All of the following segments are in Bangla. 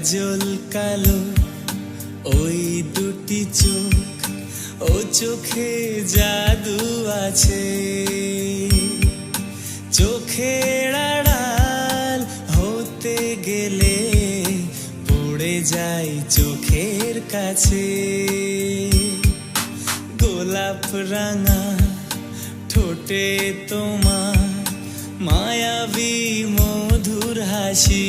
কাজল কালো, ওই দুটি চোখ, ও চোখে জাদু আছে। চোখের আড়াল হতে গেলে পড়ে যাই চোখের কাছে। গোলাপ রাঙা ঠোঁটে তোমার মায়াবী মধুর হাসি।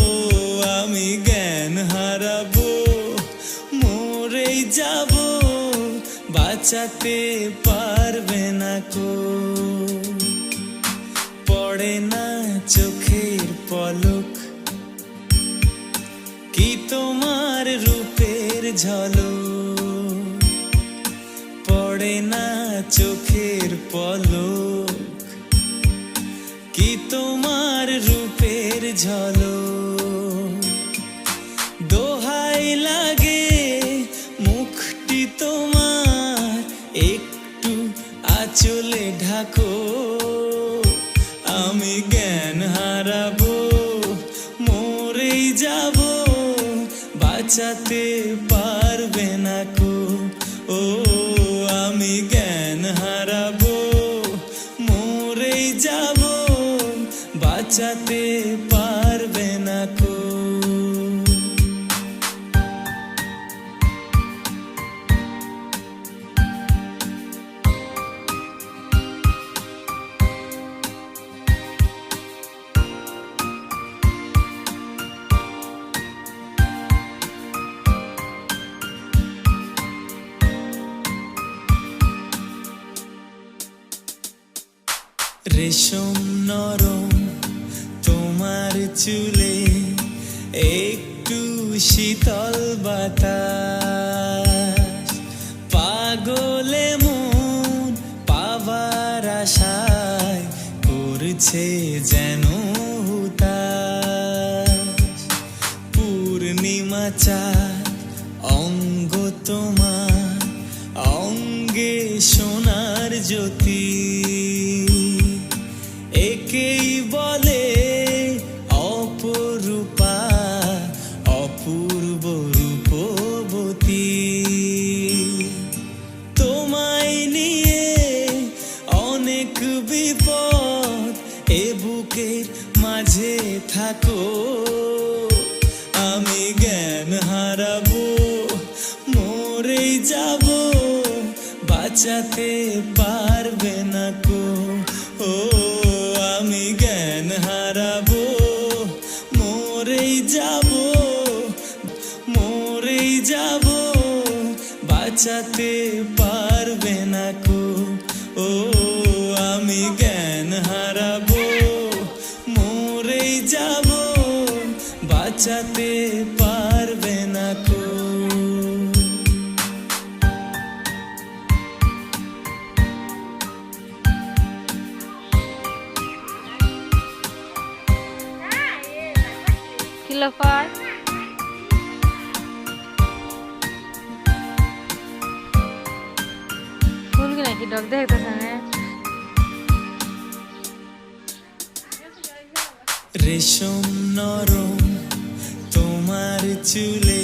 বাঁচাতে পারবে না কো। পড়ে না চোখের পলক। কি তোমার রূপের ঝলক? পড়ে না চোখের পলক। কি তোমার রূপের ঝলক? ঢাকো, আমি জ্ঞান হারাবো, মরেই যাব, বাঁচাতে পারবে না কো। ও, আমি জ্ঞান হারাবো, মরেই যাব, বাঁচাতে পারবে রেশম নরম তোমার চুলে একটু শীতল বাতাস। পাগলে মন পাবার আশায় করছে যেন পূর্ণিমা চাঁদ, অঙ্গ তোমার, অঙ্গে সোনার জ্যোতি। থাকো, আমি জ্ঞান হারাবো, মরেই যাব, বাঁচাতে পারবে না কো। ও, আমি জ্ঞান হারাবো, মরেই যাব মরেই যাব, বাঁচাতে কিলোফার ফুল কি নাকি ডগ দেখতেছে রেশম নরম তোমার চুলে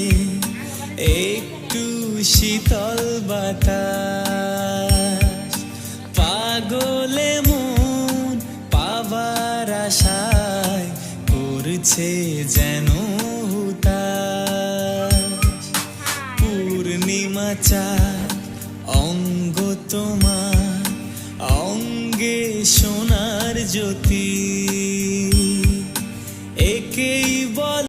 একটু শীতল বাতাস। পাগলে মন পাবার আশায় করছে যেন চাঁদ অঙ্গ তোমার অঙ্গে সোনার জ্যোতি।